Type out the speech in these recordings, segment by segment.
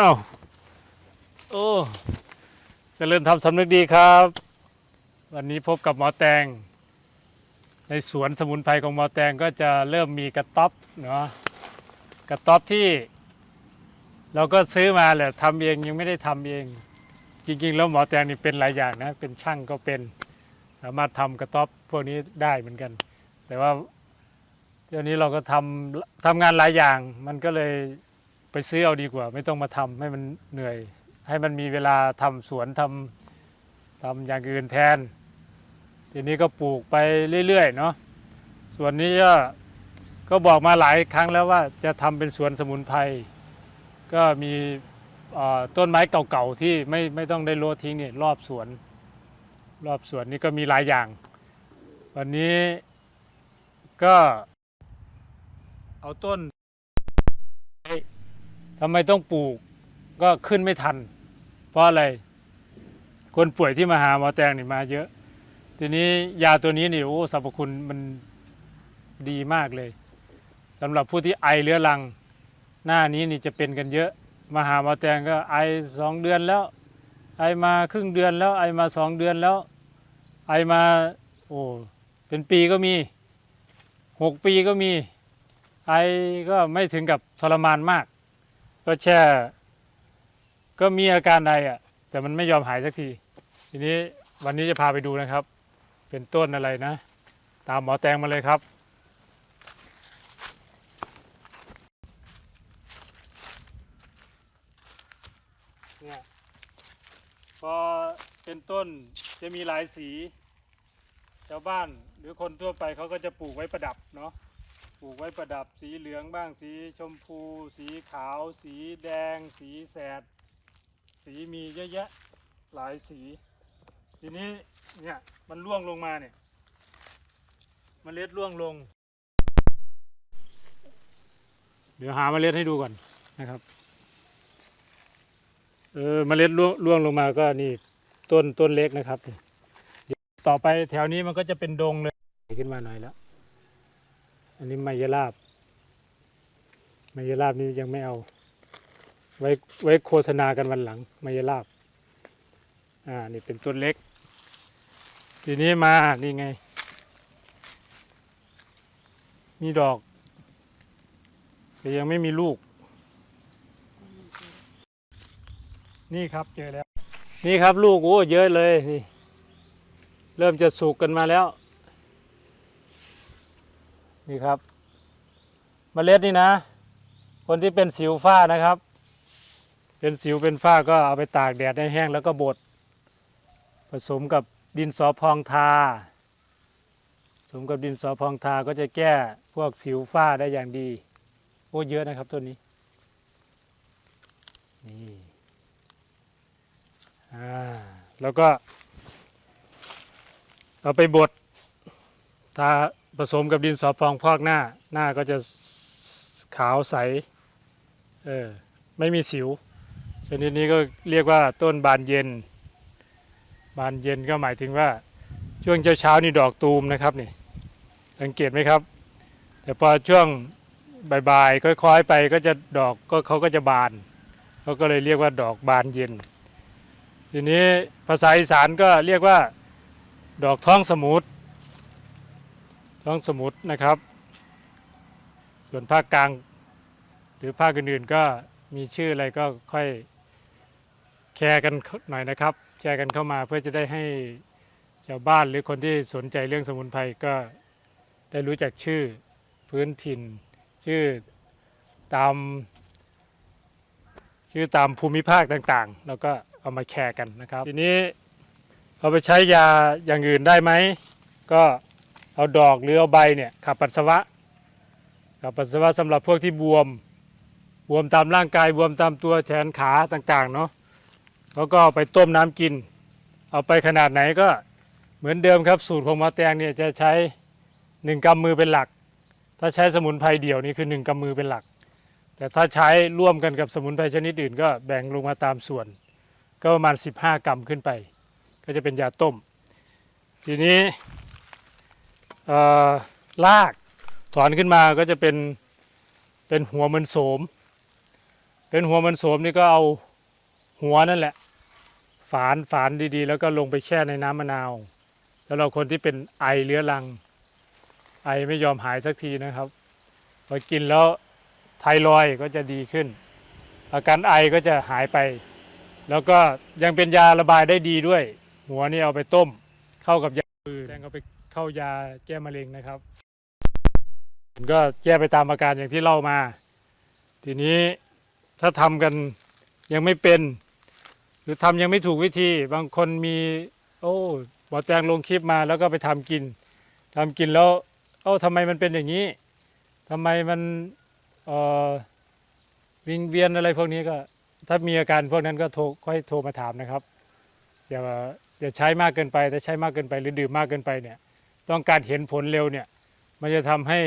อ้าวโอ้เจริญทำสำนึกดีครับ วันนี้พบกับหมอแตง ในสวนสมุนไพรของหมอแตงก็จะเริ่มมีกระต๊อบเนาะกระต๊อบที่ เราก็ซื้อมาแหละทำเองยังไม่ได้ทำเอง จริงๆ แล้วหมอแตงนี่เป็นหลายอย่างนะ เป็นช่างก็เป็นสามารถทำกระต๊อบพวกนี้ได้เหมือนกัน แต่ว่าเดี๋ยวนี้เราก็ทำทำงานหลายอย่างมันก็เลย ไปซื้อเอาดีกว่า ไม่ต้องมาทำให้มันเหนื่อย ให้มันมีเวลาทำสวนทำทำอย่างอื่นแทน ทีนี้ก็ปลูกไปเรื่อยๆเนาะส่วนนี้ก็ก็บอกมาหลายครั้งแล้วว่าจะทำเป็นสวนสมุนไพรก็มีต้นไม้เก่าๆที่ไม่ไม่ต้องได้โลทิ้งเนี่ยรอบสวน รอบสวนนี่ก็มีหลายอย่าง วันนี้ก็เอาต้น ทำไมต้องปลูกก็ขึ้นไม่ทัน เพราะอะไร คนป่วยที่มาหาหมอแตงนี่มาเยอะ ทีนี้ยาตัวนี้นี่โอ้สรรพคุณมันดีมากเลยสำหรับผู้ที่ไอเรื้อรัง หน้านี้นี่จะเป็นกันเยอะ มาหาหมอแตงก็ไอสองเดือนแล้ว ไอมาครึ่งเดือนแล้ว ไอมาสองเดือนแล้ว ไอมาโอ้เป็นปีก็มีหกปีก็มี ไอก็ไม่ถึงกับทรมานมาก ก็แช่ ก็มีอาการไออะ แต่มันไม่ยอมหายสักที ทีนี้วันนี้จะพาไปดูนะครับ เป็นต้นอะไรนะ ตามหมอแตงมาเลยครับ เนี่ยพอเป็นต้นจะมีหลายสีชาวบ้านหรือคนทั่วไปเขาก็จะปลูกไว้ประดับเนาะ ปลูกไว้ประดับสีเหลืองบ้างสีชมพู สีขาว สีแดง สีแสด สีมีเยอะแยะหลายสี ทีนี้เนี่ยมันร่วงลงมาเนี่ยมเมล็ดร่วงลง เดี๋ยวหาเมล็ดให้ดูก่อนนะครับ เออเมล็ดร่วงร่วงลงมาก็นี่ต้นต้นเล็กนะครับเดี๋ยวต่อไปแถวนี้มันก็จะเป็นดงเลยขึ้นมาหน่อยแล้ว อันนี้ไมยราบไมยราบนี่ยังไม่เอา ไว้ไว้โฆษณากันวันหลังไมยราบอ่านี่เป็นต้นเล็ก ทีนี้มานี่ไง มีดอก แต่ยังไม่มีลูก นี่ครับเจอแล้ว นี่ครับลูกโอ้เยอะเลยนี่ เริ่มจะสุกกันมาแล้ว นี่ครับเมล็ดนี่นะ คนที่เป็นสิวฝ้านะครับ เป็นสิวเป็นฝ้าก็เอาไปตากแดดให้แห้งแล้วก็บด ผสมกับดินสอพองทา ผสมกับดินสอพองทาก็จะแก้พวกสิวฝ้าได้อย่างดีโอ้เยอะนะครับต้นนี้นี่อ่าแล้วก็เอาไปบดทา ผสมกับดินสอพองพอกหน้า หน้าก็จะขาวใส เออ ไม่มีสิว ชนิดนี้ก็เรียกว่าต้นบานเย็น บานเย็นก็หมายถึงว่า ช่วงเช้าๆนี่ดอกตูมนะครับนี่ สังเกตไหมครับ แต่พอช่วงบ่ายๆค่อยๆไปก็จะดอกก็เขาก็จะบานเขาก็เลยเรียกว่าดอกบานเย็น ทีนี้ภาษาอีสานก็เรียกว่า ดอกท้องสมุทร ท้องสมุทรนะครับ ส่วนภาคกลางหรือภาคอื่นๆก็มีชื่ออะไรก็ค่อยแชร์กันหน่อยนะครับ แชร์กันเข้ามาเพื่อจะได้ให้ชาวบ้านหรือคนที่สนใจเรื่องสมุนไพรก็ได้รู้จักชื่อพื้นถิ่น ชื่อตาม ชื่อตามภูมิภาคต่างๆ แล้วก็เอามาแชร์กันนะครับ ทีนี้เอาไปใช้ยาอย่างอื่นได้ไหม ก็ เอาดอกหรือเอาใบเนี่ยขับปัสสาวะขับปัสสาวะสำหรับพวกที่บวม บวมตามร่างกายบวมตามตัวแขนขาต่างๆเนาะแล้วก็ไปต้มน้ำกิน เอาไปขนาดไหนก็เหมือนเดิมครับ สูตรของมาแตงเนี่ยจะใช้หนึ่งกำมือเป็นหลัก ถ้าใช้สมุนไพรเดี่ยวนี่คือหนึ่งกำมือเป็นหลัก แต่ถ้าใช้ร่วมกันกับสมุนไพรชนิดอื่น ก็แบ่งลงมาตามส่วน ก็ประมาณ 15 กรัมขึ้นไป ก็จะเป็นยาต้ม ทีนี้ เอ่อรากถอนขึ้นมาก็จะเป็นเป็นหัวมันโสม เป็นหัวมันโสมนี่ก็เอาหัวนั่นแหละ ฝานฝานดีๆ แล้วก็ลงไปแช่ในน้ำมะนาวสำหรับคนที่เป็นไอเรื้อรัง ไอไม่ยอมหายสักทีนะครับพอกินแล้วไทรอยก็จะดีขึ้น อาการไอก็จะหายไป แล้วก็ยังเป็นยาระบายได้ดีด้วย หัวนี่เอาไปต้ม เข้ากับยาอื่นแทงเอาไป เข้ายาแก้มะเร็งนะครับก็แก้ไปตามอาการอย่างที่เล่ามา ทีนี้ถ้าทำกันยังไม่เป็น หรือทำยังไม่ถูกวิธี บางคนมี โอ้หมอแตงลงคลิปมาแล้วก็ไปทำกินทำกินแล้วเอ้าทำไมมันเป็นอย่างนี้ทำไมมันเอ่อวิงเวียนอะไรพวกนี้ก็ ถ้ามีอาการพวกนั้นก็โทรค่อยโทรมาถามนะครับอย่าอย่าใช้มากเกินไปถ้าใช้มากเกินไปหรือดื่มมากเกินไปเนี่ย ต้องการเห็นผลเร็วเนี่ย มันจะทำให้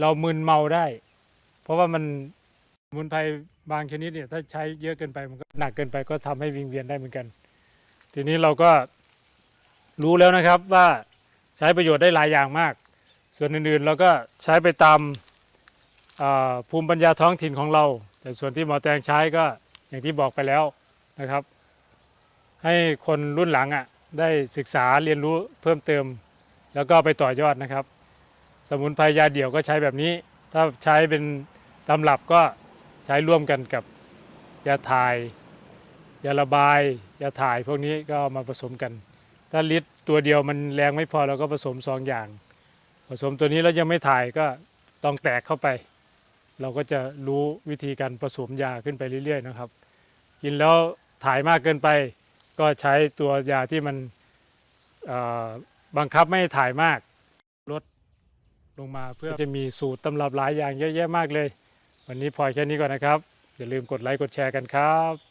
เรามึนเมาได้ เพราะว่ามันมุนไพรบางชนิดเนี่ยถ้าใช้เยอะเกินไปมันก็หนักเกินไปก็ทำให้วิงเวียนได้เหมือนกัน ทีนี้เราก็รู้แล้วนะครับว่าใช้ประโยชน์ได้หลายอย่างมาก ส่วนอื่นๆเราก็ใช้ไปตามาภูมิปัญญาท้องถิ่นของเรา แต่ส่วนที่หมอแตงใช้ก็อย่างที่บอกไปแล้วนะครับ ให้คนรุ่นหลังอะได้ศึกษาเรียนรู้เพิ่มเติม แล้วก็ไปต่อยอดนะครับ สมุนไพรยาเดี่ยวก็ใช้แบบนี้ ถ้าใช้เป็นตำรับก็ใช้ร่วมกันกับยาถ่ายยาระบายยาถ่ายพวกนี้ก็มาผสมกัน ถ้าลิตรตัวเดียวมันแรงไม่พอเราก็ผสมสองอย่าง ผสมตัวนี้แล้วยังไม่ถ่ายก็ต้องแตกเข้าไป เราก็จะรู้วิธีการผสมยาขึ้นไปเรื่อยๆนะครับ กินแล้วถ่ายมากเกินไป ก็ใช้ตัวยาที่มันอ บังคับไม่ถ่ายมากลดลงมาเพื่อจะมีสูตรตำรับหลายอย่างเยอะแยะมากเลย วันนี้พอแค่นี้ก่อนนะครับ อย่าลืมกดไลค์กดแชร์กันครับ